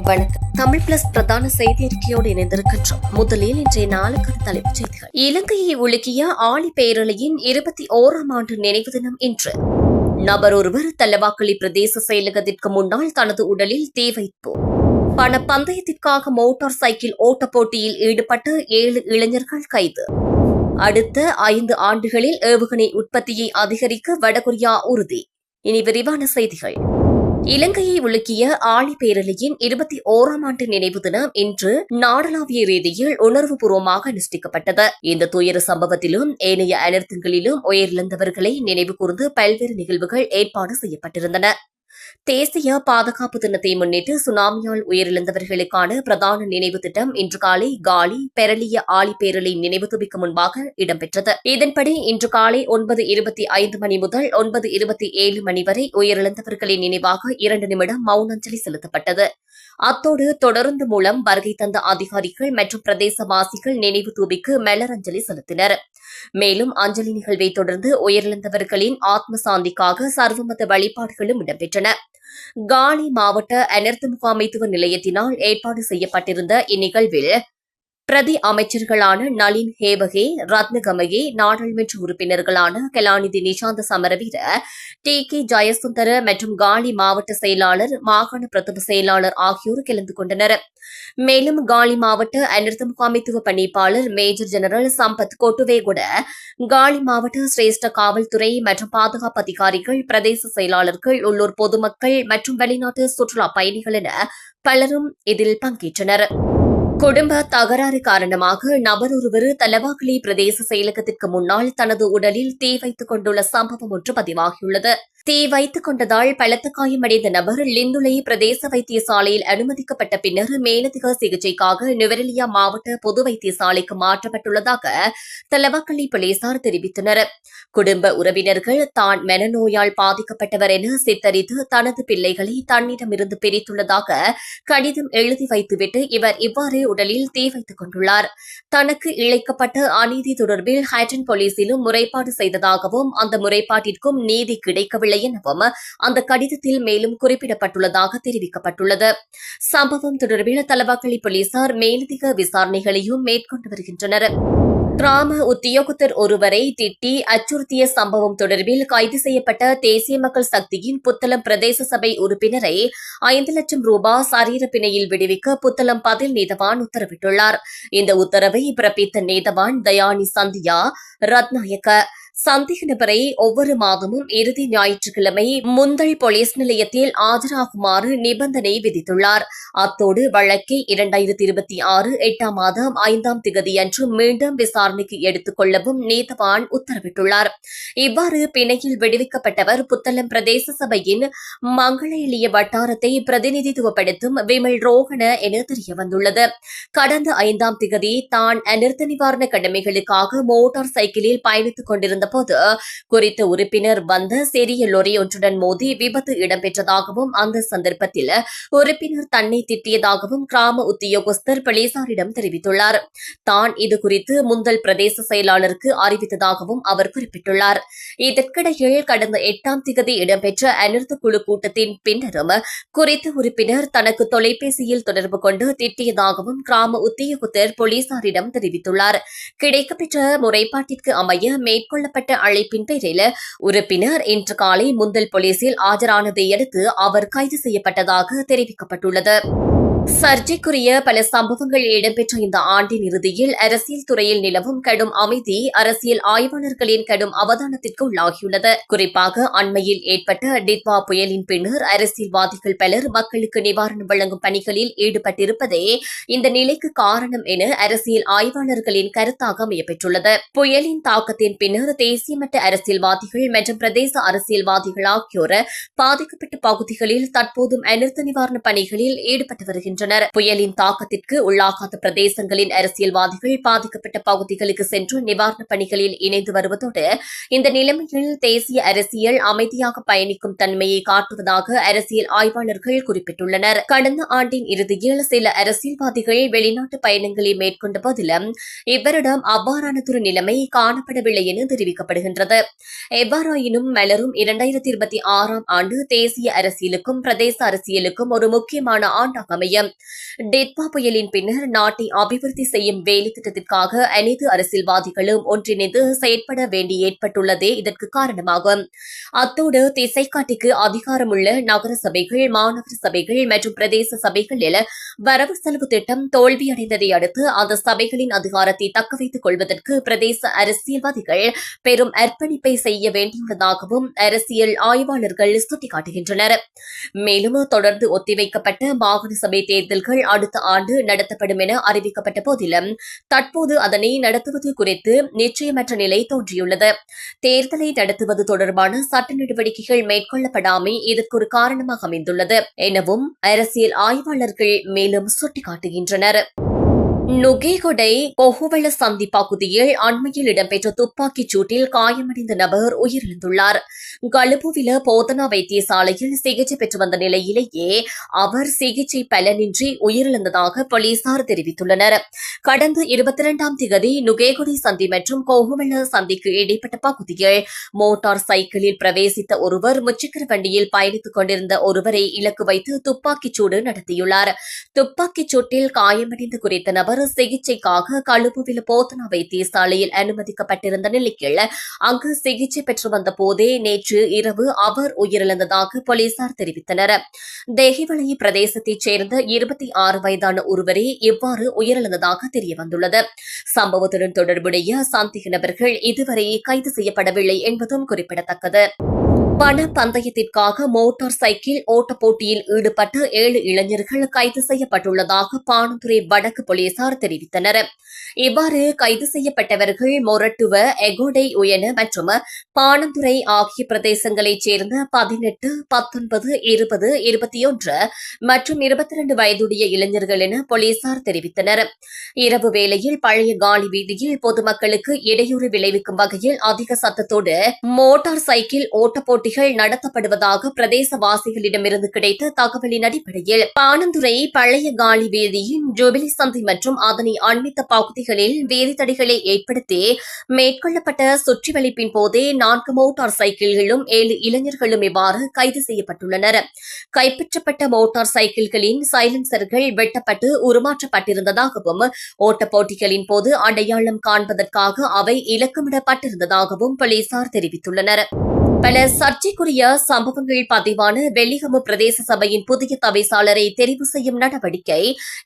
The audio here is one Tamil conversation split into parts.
வணக்கம். தமிழ் பிளஸ் பிரதான செய்தி அறிக்கையோடு இணைந்திருக்கின்றோம். முதலில் இன்றைய நாளுக்கான தலைப்புச் செய்திகள். இலங்கையை உலுக்கிய ஆழி பேரலையின் இருபத்தி ஓராம் ஆண்டு நினைவு தினம் இன்று. நபர் ஒருவர் தல்லவாக்களி பிரதேச செயலகத்திற்கு முன்னால் தனது உடலில் தீ வைப்பு. பண பந்தயத்திற்காக மோட்டார் சைக்கிள் ஓட்டப் போட்டியில் ஈடுபட்டு ஏழு இளைஞர்கள் கைது. அடுத்த ஐந்து ஆண்டுகளில் ஏவுகணை உற்பத்தியை அதிகரிக்க வடகொரியா உறுதி. இனி விரிவான செய்திகள். இலங்கையை உலுக்கிய ஆழி பேரலையின் இருபத்தி ஓராம் ஆண்டு நினைவு தினம் இன்று நாடளாவிய ரீதியில் உணர்வுபூர்வமாக அனுஷ்டிக்கப்பட்டது. இந்த துயர சம்பவத்திலும் ஏனைய அனர்த்தங்களிலும் உயிரிழந்தவர்களை நினைவு கூர்ந்து பல்வேறு நிகழ்வுகள் ஏற்பாடு செய்யப்பட்டிருந்தன. தேசிய பாதுகாப்பு தினத்தை முன்னிட்டு சுனாமியால் உயிரிழந்தவர்களுக்கான பிரதான நினைவு திட்டம் இன்று காலை காலி பெரலிய ஆலிப்பேரலை நினைவு துபிக்கு முன்பாக இடம்பெற்றது. இதன்படி இன்று காலை ஒன்பது இருபத்தி ஐந்து மணி முதல் ஒன்பது இருபத்தி ஏழு மணி வரை உயிரிழந்தவர்களின் நினைவாக இரண்டு நிமிடம் மௌனஞ்சலி செலுத்தப்பட்டது. அத்தோடு தொடர்ந்து மூலம் வருகை தந்த அதிகாரிகள் மற்றும் பிரதேசவாசிகள் நினைவு தூபிக்கு மலரஞ்சலி செலுத்தினர். மேலும் அஞ்சலி நிகழ்வை தொடர்ந்து உயிரிழந்தவர்களின் ஆத்ம சாந்திக்காக சர்வமத வழிபாடுகளும் இடம்பெற்றன. காலி மாவட்ட அனர்த்த முகாமைத்துவ நிலையத்தினால் ஏற்பாடு செய்யப்பட்டிருந்த இந்நிகழ்வில் பிரதி அமைச்சர்களான நளின் ஹேவகே ரத்னகமகே நாடாளுமன்ற உறுப்பினர்களான கலாநிதி நிஷாந்த சமரவீர டி. கே. ஜெயசுந்தர மற்றும் காலி மாவட்ட செயலாளர் மாகாண பிரதம செயலாளர் ஆகியோர் கலந்து கொண்டனர். மேலும் காலி மாவட்ட அனர்த்த முகாமைத்துவ பணிப்பாளர் மேஜர் ஜெனரல் சம்பத் கொட்டுவேகுட காலி மாவட்ட சிரேஷ்ட காவல்துறை மற்றும் பாதுகாப்பு அதிகாரிகள் பிரதேச செயலாளர்கள் உள்ளூர் பொதுமக்கள் மற்றும் வெளிநாட்டு சுற்றுலா பயணிகள் என பலரும் இதில் பங்கேற்றனர். குடும்ப தகராறு காரணமாக நபர் ஒருவர் தலவாக்கலி பிரதேச செயலகத்திற்கு முன்னால் தனது உடலில் தீ வைத்துக் கொண்டுள்ள சம்பவம் ஒன்று பதிவாகியுள்ளது. தீ வைத்துக் கொண்டதால் பலத்த காயமடைந்த நபர் லிந்துலை பிரதேச வைத்தியசாலையில் அனுமதிக்கப்பட்ட பின்னர் மேலதிக சிகிச்சைக்காக நுவரெலியா மாவட்ட பொது வைத்தியசாலைக்கு மாற்றப்பட்டுள்ளதாக தலவாக்கள்ளி போலீசார் தெரிவித்தனர். குடும்ப உறவினர்கள் தான் மனநோயால் பாதிக்கப்பட்டவர் என சித்தரித்து தனது பிள்ளைகளை தன்னிடமிருந்து பிரித்துள்ளதாக கடிதம் எழுதி வைத்துவிட்டு இவர் இவ்வாறு உடலில் தீ வைத்துக் கொண்டுள்ளார். தனக்கு இழைக்கப்பட்ட அநீதி தொடர்பில் ஹைட்டன் போலீசிலும் முறைப்பாடு செய்ததாகவும் அந்த முறைப்பாட்டிற்கும் நீதி கிடைக்கவில்லை எனவும் அந்த கடிதத்தில் மேலும் குறிப்பிடப்பட்டுள்ளதாக தெரிவிக்கப்பட்டுள்ளது. சம்பவம் தொடர்பில் தலவாக்கலி போலீசார் மேலதிக விசாரணைகளையும் மேற்கொண்டு வருகின்றனர். கிராம உத்தியோகத்தர் ஒருவரை திட்டி அச்சுறுத்திய சம்பவம் தொடர்பில் கைது செய்யப்பட்ட தேசிய மக்கள் சக்தியின் புத்தளம் பிரதேச சபை உறுப்பினரை ஐந்து லட்சம் ரூபாய் சரீர பிணையில் விடுவிக்க புத்தளம் பதில் நீதவான் உத்தரவிட்டுள்ளார். இந்த உத்தரவை பிறப்பித்த நீதவான் தயானி சந்தியா ரத்நாயக்க. சந்தேக நபரை ஒவ்வொரு மாதமும் இறுதி ஞாயிற்றுக்கிழமை முந்தல் போலீஸ் நிலையத்தில் ஆஜராகுமாறு நிபந்தனை விதித்துள்ளார். அத்தோடு வழக்கை இரண்டாயிரத்தி இருபத்தி ஆறு எட்டாம் மாதம் ஐந்தாம் திகதியன்று மீண்டும் விசாரணைக்கு எடுத்துக் கொள்ளவும் நீதவான் உத்தரவிட்டுள்ளார். இவ்வாறு பிணையில் விடுவிக்கப்பட்டவர் புத்தளம் பிரதேச சபையின் மங்கள எளிய வட்டாரத்தை பிரதிநிதித்துவப்படுத்தும் விமல் ரோகண என தெரியவந்துள்ளது. கடந்த ஐந்தாம் திகதி தான் அனர்த்த நிவாரண கடமைகளுக்காக மோட்டார் சைக்கிளில் பயணித்துக் கொண்டிருந்த போது குறித்த உறுப்பினர் வந்த சிறிய லொரி ஒன்றுடன் மோதி விபத்து இடம்பெற்றதாகவும் அந்த சந்தர்ப்பத்தில் உறுப்பினர் தன்னை திட்டியதாகவும் கிராம உத்தியோகஸ்தர் போலீசாரிடம் தெரிவித்துள்ளார். தான் இது குறித்து முந்தல் பிரதேச செயலாளருக்கு அறிவித்ததாகவும் அவர் குறிப்பிட்டுள்ளார். இதற்கிடையில் கடந்த எட்டாம் திகதி இடம்பெற்ற அனர்த்த குழு கூட்டத்தின் பின்னரும் குறித்த உறுப்பினர் தனக்கு தொலைபேசியில் தொடர்பு கொண்டு திட்டியதாகவும் கிராம உத்தியோகத்தர் போலீசாரிடம் தெரிவித்துள்ளார். கிடைக்கப்பெற்ற முறைப்பாட்டிற்கு அமைய மேற்கொள்ளப்பட்ட அழைப்பின் பேரில் உறுப்பினர் இன்று காலை முந்தல் போலீசில் ஆஜரானதை அடுத்து அவர் கைது செய்யப்பட்டதாக தெரிவிக்கப்பட்டுள்ளது. சர்ச்சைக்குரிய பல சம்பவங்கள் இடம்பெற்ற இந்த ஆண்டின் இறுதியில் அரசியல் துறையில் நிலவும் கடும் அமைதி அரசியல் ஆய்வாளர்களின் கடும் அவதானத்திற்கு உள்ளாகியுள்ளது. குறிப்பாக அண்மையில் ஏற்பட்ட டிட்வா புயலின் பின்னர் அரசியல்வாதிகள் பலர் மக்களுக்கு நிவாரணம் வழங்கும் பணிகளில் ஈடுபட்டிருப்பதே இந்த நிலைக்கு காரணம் என அரசியல் ஆய்வாளர்களின் கருத்தாக அமையப்பெற்றுள்ளது. புயலின் தாக்கத்தின் பின்னர் தேசியமட்ட அரசியல்வாதிகள் மற்றும் பிரதேச அரசியல்வாதிகள் ஆகியோர் பாதிக்கப்பட்ட பகுதிகளில் தற்போதும் அனர்த்த நிவாரண பணிகளில் ஈடுபட்டு வருகின்றனர். புயலின் தாக்கத்திற்கு உள்ளாகாத பிரதேசங்களின் அரசியல்வாதிகள் பாதிக்கப்பட்ட பகுதிகளுக்கு சென்று நிவாரணப் பணிகளில் இணைந்து வருவதோடு இந்த நிலைமையில் தேசிய அரசியல் அமைதியாக பயணிக்கும் தன்மையை காட்டுவதாக அரசியல் ஆய்வாளர்கள் குறிப்பிட்டுள்ளனர். கடந்த ஆண்டின் இறுதியில் சில அரசியல்வாதிகள் வெளிநாட்டு பயணங்களை மேற்கொண்ட போதிலும் இவரிடம் அவ்வாறானதொரு நிலைமை காணப்படவில்லை என தெரிவிக்கப்படுகின்றது. எவ்வாறாயினும் மலரும் இரண்டாயிரத்தி இருபத்தி ஆறாம் ஆண்டு தேசிய அரசியலுக்கும் பிரதேச அரசியலுக்கும் ஒரு முக்கியமான ஆண்டாக அமையும் டிட்வா புயலின் பின்னர் நாட்டை அபிவிருத்தி செய்யும் வேலை திட்டத்திற்காக அனைத்து அரசியல்வாதிகளும் ஒன்றிணைந்து செயற்பட வேண்டி ஏற்பட்டுள்ளதே இதற்கு காரணமாகும். அத்தோடு திசைக்காட்டிக்கு அதிகாரமுள்ள நகர சபைகள் மாநகர சபைகள் மற்றும் பிரதேச சபைகள் என வரவு செலவு திட்டம் தோல்வியடைந்ததை அடுத்து அந்த சபைகளின் அதிகாரத்தை தக்கவைத்துக் கொள்வதற்கு பிரதேச அரசியல்வாதிகள் பெரும் அர்ப்பணிப்பை செய்ய வேண்டியுள்ளதாகவும் அரசியல் ஆய்வாளர்கள் சுட்டிக்காட்டுகின்றனர். மேலும் தொடர்ந்து ஒத்திவைக்கப்பட்ட மாகாண சபை தேர்தல்கள் அடுத்த ஆண்டு நடத்தப்படும் என அறிவிக்கப்பட்ட போதிலும் தற்போது அதனை நடத்துவது குறித்து நிச்சயமற்ற நிலை தோன்றியுள்ளது. தேர்தலை நடத்துவது தொடர்பான சட்ட நடவடிக்கைகள் மேற்கொள்ளப்படாமை இதற்கு ஒரு காரணமாக அமைந்துள்ளது. எனவும் அரசியல் ஆய்வாளர்கள் மேலும் சுட்டிக்காட்டுகின்றனர். நுகேகொடை பொகுவள சந்தி பகுதியில் அண்மையில் இடம்பெற்ற துப்பாக்கிச் சூட்டில் காயமடைந்த நபர் உயிரிழந்துள்ளார். கலுபுவில போதனா வைத்தியசாலையில் சிகிச்சை பெற்று வந்த நிலையிலேயே அவர் சிகிச்சை பலனின்றி உயிரிழந்ததாக போலீசார் தெரிவித்துள்ளனர். கடந்த இருபத்தி இரண்டாம் திகதி நுகேகுடி சந்தி மற்றும் கோகுவள சந்திக்கு இடைப்பட்ட பகுதியில் மோட்டார் சைக்கிளில் பிரவேசித்த ஒருவர் முச்சக்கர வண்டியில் பயணித்துக் கொண்டிருந்த ஒருவரை இலக்கு வைத்து துப்பாக்கிச் சூடு நடத்தியுள்ளார். துப்பாக்கிச் சூட்டில் காயமடைந்து குறித்த நபர் சிகிச்சைக்காக கழுப்புவில போதனா வைத்தியசாலையில் அனுமதிக்கப்பட்டிருந்த நிலையில் அங்கு சிகிச்சை பெற்று வந்த போதே நேற்று இரவு அவர் உயிரிழந்ததாக போலீசார் தெரிவித்தனர். தேகிவளை பிரதேசத்தைச் சேர்ந்த இருபத்தி ஆறு வயதான ஒருவரே இவ்வாறு உயிரிழந்ததாக தெரியவந்துள்ளது. சம்பவத்துடன் தொடர்புடைய சந்தேக நபர்கள் இதுவரை கைது செய்யப்படவில்லை என்பதும் குறிப்பிடத்தக்கது. பண பந்தயத்திற்காக மோட்டார் சைக்கிள் ஓட்டப் போட்டியில் ஈடுபட்ட ஏழு இளைஞர்கள் கைது செய்யப்பட்டுள்ளதாக பானந்துறை வடக்கு போலீசார் தெரிவித்தனர். இவ்வாறு கைது செய்யப்பட்டவர்கள் மொரட்டுவ எகோடை உயன மற்றும் பானந்துறை ஆகிய பிரதேசங்களைச் சேர்ந்த பதினெட்டு பத்தொன்பது இருபது இருபத்தி ஒன்று மற்றும் இருபத்தி இரண்டு வயதுடைய இளைஞர்கள் என போலீசார் தெரிவித்தனர். இரவு வேளையில் பழைய காலி வீதியில் பொதுமக்களுக்கு இடையூறு விளைவிக்கும் வகையில் அதிக சத்தத்தோடு மோட்டார் சைக்கிள் ஓட்டப் போட்டிகள் நடத்தப்படுவதாக பிரதேசவாசிகளிடமிருந்து கிடைத்த தகவலின் அடிப்படையில் பாணந்துறை பழைய காலி வேதியின் ஜூபிலி சந்தை மற்றும் அதனை அண்மித்த பகுதிகளில் வேதித்தடிகளை ஏற்படுத்தி மேற்கொள்ளப்பட்ட சுற்றிவளிப்பின் போதே நான்கு மோட்டார் சைக்கிள்களும் ஏழு இளைஞர்களும் இவ்வாறு கைது செய்யப்பட்டுள்ளனர். கைப்பற்றப்பட்ட மோட்டார் சைக்கிள்களின் சைலன்சர்கள் வெட்டப்பட்டு உருமாற்றப்பட்டிருந்ததாகவும் ஓட்டப் போட்டிகளின் போது அடையாளம் காண்பதற்காக அவை இலக்கமிடப்பட்டிருந்ததாகவும் போலீசார் தெரிவித்துள்ளனர். பல சர்ச்சைக்குரிய சம்பவங்கள் பதிவான வெள்ளிகம பிரதேச சபையின் புதிய தவிசாளரை தெரிவு செய்யும் நடவடிக்கை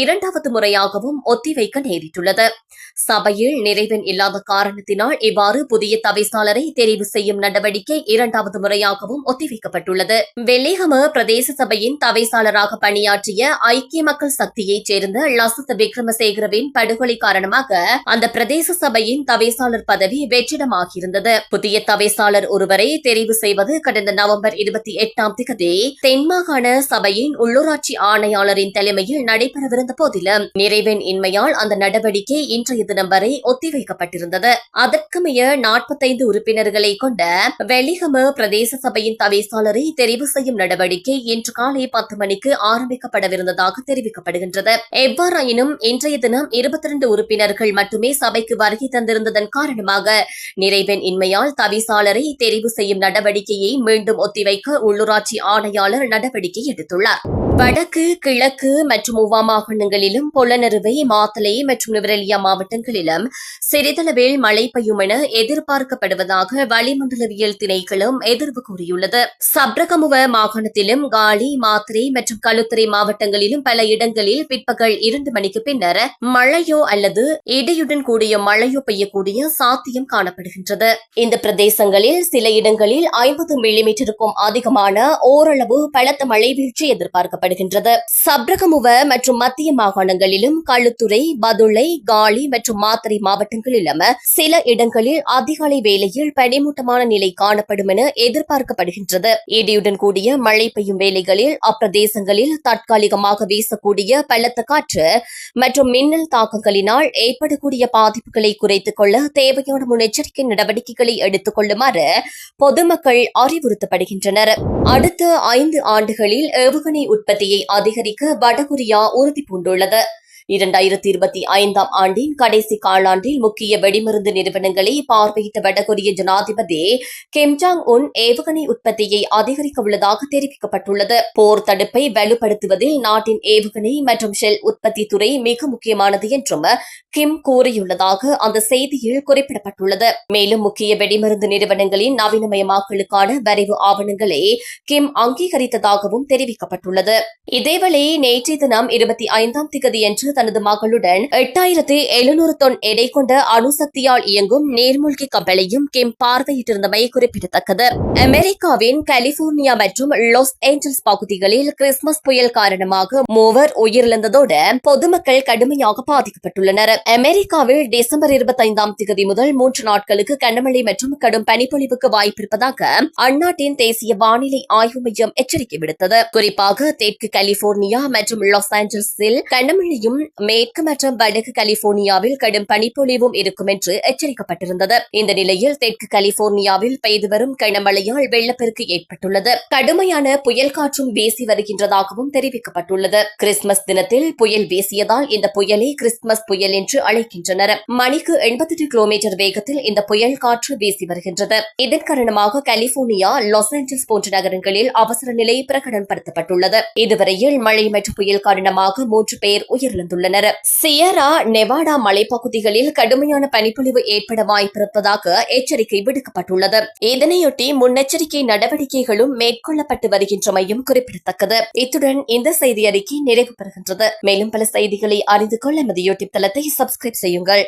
இரண்டாவது முறையாகவும் ஒத்திவைக்க நேரிட்டுள்ளது. சபையில் நிறைவன் இல்லாத காரணத்தினால் இவ்வாறு புதிய தவிசாளரை தெரிவு செய்யும் நடவடிக்கை இரண்டாவது முறையாகவும் ஒத்திவைக்கப்பட்டுள்ளது. வெள்ளிகம பிரதேச சபையின் தவிசாளராக பணியாற்றிய ஐக்கிய மக்கள் சக்தியைச் சேர்ந்த லசித் விக்ரமசேகரவின் படுகொலை காரணமாக அந்த பிரதேச சபையின் தவிசாளர் பதவி வெற்றிடமாகியிருந்தது. புதிய தவிசாளர் ஒருவரை தெரிவு செய்வது கடந்த நவம்பர் இருபத்தி எட்டாம் திகதி தென்மாகாண சபையின் உள்ளூராட்சி ஆணையாளரின் தலைமையில் நடைபெறவிருந்த போதிலும் நிறைவின் இன்மையால் அந்த நடவடிக்கை இன்றைய தினம் வரை ஒத்திவைக்கப்பட்டிருந்தது. அதற்குமைய நாற்பத்தைந்து உறுப்பினர்களை கொண்ட வெள்ளிகம பிரதேச சபையின் தவிசாளரை தெரிவு செய்யும் நடவடிக்கை இன்று காலை பத்து மணிக்கு ஆரம்பிக்கப்படவிருந்ததாக தெரிவிக்கப்படுகின்றது. எவ்வாறாயினும் இன்றைய தினம் இருபத்தி இரண்டு உறுப்பினர்கள் மட்டுமே சபைக்கு வருகை தந்திருந்ததன் காரணமாக நிறைவின் இன்மையால் தவிசாளரை தெரிவு செய்யும் நடவடிக்கையை மீண்டும் ஒத்திவைக்க உள்ளூராட்சி ஆணையாளர் நடவடிக்கை எடுத்துள்ளார். வடக்கு கிழக்கு மற்றும் உவா மாகாணங்களிலும் பொலனறுவை மாத்தலை மற்றும் நுவரெலியா மாவட்டங்களிலும் சிறிதளவில் மழை பெய்யும் என எதிர்பார்க்கப்படுவதாக வளிமண்டலவியல் திணைக்களம் எதிர்வு கூறியுள்ளது. சப்ரகமுவ மாகாணத்திலும் காலி மாத்திரை மற்றும் களுத்துறை மாவட்டங்களிலும் பல இடங்களில் பிற்பகல் இரண்டு மணிக்கு பின்னர் மழையோ அல்லது இடியுடன் கூடிய மழையோ பெய்யக்கூடிய சாத்தியம் காணப்படுகின்றது. இந்த பிரதேசங்களில் சில இடங்களில் ஐம்பது மில்லிமீட்டருக்கும் அதிகமான ஓரளவு பலத்த மழை வீழ்ச்சி காணப்படுகின்றது. சப்ரகமுவ மற்றும் மத்திய மாகாணங்களிலும் களுத்துறை பதுளை காலி மற்றும் மாத்தறை மாவட்டங்களிலும் சில இடங்களில் அதிகாலை வேளையில் பனிமூட்டமான நிலை காணப்படும் என எதிர்பார்க்கப்படுகின்றது. இடியுடன் கூடிய மழை பெய்யும் வேளைகளில் அப்பிரதேசங்களில் தற்காலிகமாக வீசக்கூடிய பலத்த காற்று மற்றும் மின்னல் தாக்கங்களினால் ஏற்படக்கூடிய பாதிப்புகளை குறைத்துக் கொள்ள தேவையான முன்னெச்சரிக்கை நடவடிக்கைகளை எடுத்துக் கொள்ளுமாறு பொதுமக்கள் அறிவுறுத்தப்படுகின்றனர். அடுத்த ஐந்து ஆண்டுகளில் ஏவுகணை உற்பத்தி உற்பத்தியை அதிகரிக்க வடகொரியா உறுதி பூண்டுள்ளது இரண்டாயிரத்தி இருபத்தி ஐந்தாம் ஆண்டின் கடைசி காலாண்டில் முக்கிய வெடிமருந்து நிறுவனங்களை பார்வையிட்ட வடகொரிய ஜனாதிபதி கிம் ஜாங் உன் ஏவுகணை உற்பத்தியை அதிகரிக்க உள்ளதாக தெரிவிக்கப்பட்டுள்ளது. போர் தடுப்பை வலுப்படுத்துவதில் நாட்டின் ஏவுகணை மற்றும் ஷெல் உற்பத்தி துறை மிக முக்கியமானது என்றும் கிம் கூறியுள்ளதாக அந்த செய்தியில் குறிப்பிடப்பட்டுள்ளது. மேலும் முக்கிய வெடிமருந்து நிறுவனங்களின் நவீனமயமாக்கலுக்கான வரைவு ஆவணங்களை கிம் அங்கீகரித்ததாகவும் தெரிவிக்கப்பட்டுள்ளது. இதேவேளை நேற்றைய தினம் இருபத்தி ஐந்தாம் திகதியன்று தனது மகளுடன் எட்டாயிரத்து எழுநூறு தொன் எடை கொண்ட அணுசக்தியால் இயங்கும் நீர்மூழ்கி கப்பலையும் கிம் பார்வையிட்டிருந்தமை குறிப்பிடத்தக்கது. அமெரிக்காவின் கலிபோர்னியா மற்றும் லாஸ் ஏஞ்சல்ஸ் பகுதிகளில் கிறிஸ்துமஸ் புயல் காரணமாக மூவர் உயிரிழந்ததோடு பொதுமக்கள் கடுமையாக பாதிக்கப்பட்டுள்ளனர். அமெரிக்காவில் டிசம்பர் இருபத்தைந்தாம் திகதி முதல் மூன்று நாட்களுக்கு கனமழை மற்றும் கடும் பனிப்பொழிவுக்கு வாய்ப்பிருப்பதாக அந்நாட்டின் தேசிய வானிலை ஆய்வு மையம் எச்சரிக்கை விடுத்தது. குறிப்பாக தெற்கு கலிபோர்னியா மற்றும் லாஸ் ஏஞ்சல்ஸில் கனமழையும் மேற்கு மற்றும் வடக்கு கலிபோர்னியாவில் கடும் பனிப்பொழிவும் இருக்கும் என்று எச்சரிக்கப்பட்டிருந்தது. இந்த நிலையில் தெற்கு கலிபோர்னியாவில் பெய்து வரும் கனமழையால் வெள்ளப்பெருக்கு ஏற்பட்டுள்ளது. கடுமையான புயல் காற்றும் வீசி வருகின்றதாகவும் தெரிவிக்கப்பட்டுள்ளது. கிறிஸ்துமஸ் தினத்தில் புயல் வீசியதால் இந்த புயலை கிறிஸ்துமஸ் புயல் என்று அழைக்கின்றனர். மணிக்கு எண்பத்தெட்டு கிலோமீட்டர் வேகத்தில் இந்த புயல் காற்று வீசி வருகின்றது. இதன் காரணமாக கலிபோர்னியா லாஸ் ஏஞ்சல்ஸ் போன்ற நகரங்களில் அவசர நிலை பிரகடனப்படுத்தப்பட்டுள்ளது. இதுவரையில் மழை மற்றும் புயல் காரணமாக மூன்று பேர் உயிரிழந்துள்ளனர். சியரா நெவாடா மலைப்பகுதிகளில் கடுமையான பனிப்பொழிவு ஏற்பட வாய்ப்பிருப்பதாக எச்சரிக்கை விடுக்கப்பட்டுள்ளது. இதனையொட்டி முன்னெச்சரிக்கை நடவடிக்கைகளும் மேற்கொள்ளப்பட்டு வருகின்றமையும் குறிப்பிடத்தக்கது. இத்துடன் இந்த செய்தி அறிக்கை நிறைவு பெறுகின்றது மேலும் பல செய்திகளை அறிந்து கொள்ள எமது யூடியூப் தளத்தை சப்ஸ்கிரைப் செய்யுங்கள்.